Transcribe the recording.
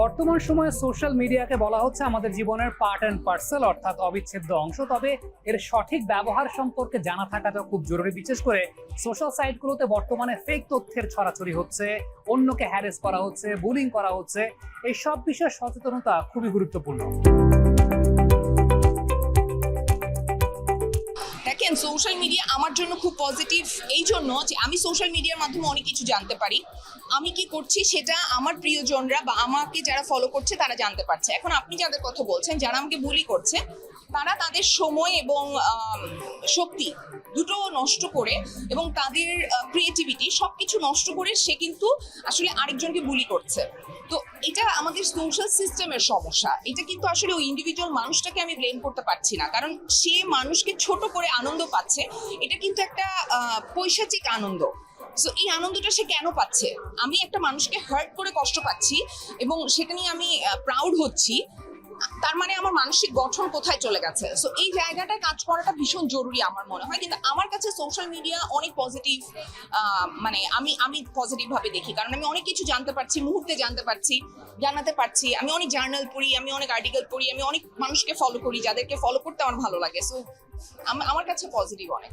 বর্তমান সময়ে সোশ্যাল মিডিয়াকে বলা হচ্ছে আমাদের জীবনের পার্ট অ্যান্ড পার্সেল অর্থাৎ অবিচ্ছেদ্য অংশ। তবে এর সঠিক ব্যবহার সম্পর্কে জানা থাকাটা খুব জরুরি, বিশেষ করে সোশ্যাল সাইটগুলোতে বর্তমানে ফেক তথ্যের ছড়াছড়ি হচ্ছে, অন্যকে হ্যারেস করা হচ্ছে বুলিং করা হচ্ছে। এই সব বিষয়ে সচেতনতা খুবই গুরুত্বপূর্ণ। দেখেন সোশ্যাল মিডিয়া আমার জন্য খুব পজিটিভ এই জন্য যে আমি সোশ্যাল মিডিয়ার মাধ্যমে অনেক কিছু জানতে পারি। আমি কি করছি সেটা আমার প্রিয়জনরা বা আমাকে যারা ফলো করছে তারা জানতে পারছে। এখন আপনি যাদের কথা বলছেন, যারা আমাকে বুলি করছে, তারা তাদের সময় এবং শক্তি দুটো নষ্ট করে এবং তাদের ক্রিয়েটিভিটি সব কিছু নষ্ট করে সে কিন্তু আসলে আরেকজনকে বুলি করছে। তো এটা আমাদের সোশ্যাল সিস্টেমের সমস্যা। এটা কিন্তু আসলে ওই ইন্ডিভিজুয়াল মানুষটাকে আমি ব্লেম করতে পারছি না। কারণ সে মানুষকে ছোট করে আনন্দ পাচ্ছে, এটা কিন্তু একটা পৈশাচিক আনন্দ। সো এই আনন্দটা সে কেন পাচ্ছে? আমি একটা মানুষকে হার্ট করে কষ্ট পাচ্ছি এবং সেটা নিয়ে আমি প্রাউড হচ্ছি। তার মানে আমার মানসিক গঠন কোথায় চলে গেছে? সো এই জায়গাটায় কাজ করাটা ভীষণ জরুরি আমার মনে হয়। কিন্তু আমার কাছে সোশ্যাল মিডিয়া অনেক পজিটিভ মানে আমি আমি পজিটিভ ভাবে দেখি। কারণ আমি অনেক কিছু জানতে পারছি, মুহূর্তে জানতে পারছি, জানাতে পারছি। আমি অনেক জার্নাল পড়ি, আমি অনেক আর্টিকেল পড়ি, আমি অনেক মানুষকে ফলো করি, যাদেরকে ফলো করতে আমার ভালো লাগে। সো আমার কাছে পজিটিভ অনেক।